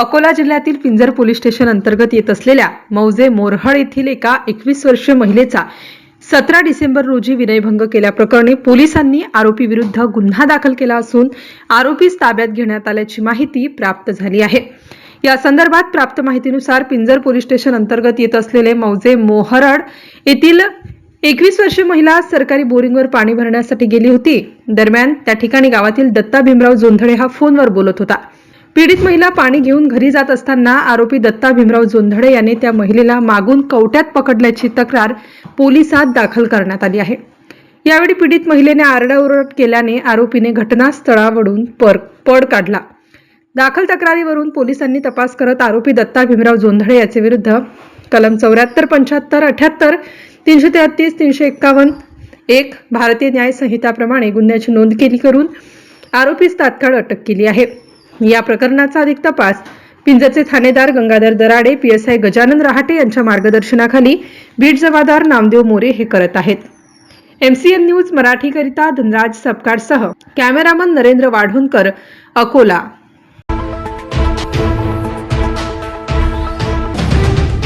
अकोला जिल्ह्यातील पिंजर police station अंतर्गत येत असलेल्या मौजे मोरहळ येथील एका एकवीस वर्षीय महिलेचा सतरा डिसेंबर रोजी विनयभंग केल्याप्रकरणी पोलिसांनी आरोपी विरुद्ध गुन्हा दाखल केला असून आरोपीस ताब्यात घेण्यात आल्याची माहिती प्राप्त झाली आहे. या संदर्भात प्राप्त माहितीनुसार पिंजर पोलीस स्टेशन अंतर्गत येत असलेले मौजे मोहरड येथील एकवीस वर्षीय महिला सरकारी बोरिंगवर पाणी भरण्यासाठी गेली होती. दरम्यान त्या ठिकाणी गावातील दत्ता भीमराव जोंधळे हा फोनवर बोलत होता. पीडित महिला पाणी घेऊन घरी जात असताना आरोपी दत्ता भीमराव जोंधळे यांनी त्या महिलेला मागून कवट्यात पकडल्याची तक्रार पोलिसात दाखल करण्यात आली आहे. यावेळी पीडित महिलेने आरडाओरड केल्याने आरोपीने घटनास्थळावरून पर पळ काढला. दाखल तक्रारीवरून पोलिसांनी तपास करत आरोपी दत्ता भीमराव जोंधळे याचे विरुद्ध कलम चौऱ्याहत्तर पंच्याहत्तर अठ्याहत्तर तीनशे तेहतीस तीनशे एक्कावन्न एक भारतीय न्याय संहिताप्रमाणे गुन्ह्याची नोंद केली करून आरोपीस तात्काळ अटक केली आहे. या प्रकरणाचा अधिक तपास. पिंजचे थानेदार गंगाधर दराडे पीएसआय गजानन रहाटे यांच्या मार्गदर्शनाखाली बीड जमादार नामदेव मोरे हे करत आहेत. एमसीएन न्यूज मराठीकरिता धनराज सपकाळसह कॅमेरामन नरेंद्र वाढोणकर अकोला.